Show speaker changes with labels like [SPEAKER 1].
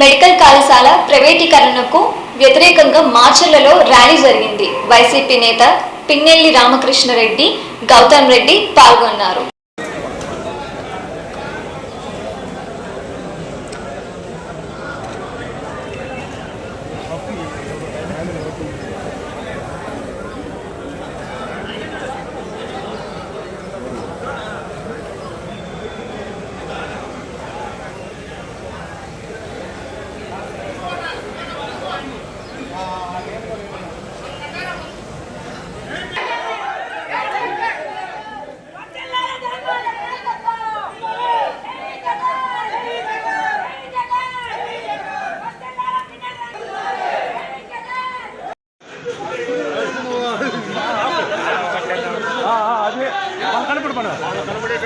[SPEAKER 1] Medical కళాశాల ప్రైవేటీకరణకు వ్యతిరేకంగా మార్చర్లలో ర్యాలీ జరిగింది. వైసీపీ నేత పిన్నెల్లి రామకృష్ణారెడ్డి గౌతమ్ రెడ్డి పాల్గొన్నారు. கணப்பெடு பண்ண. கணப்பெடு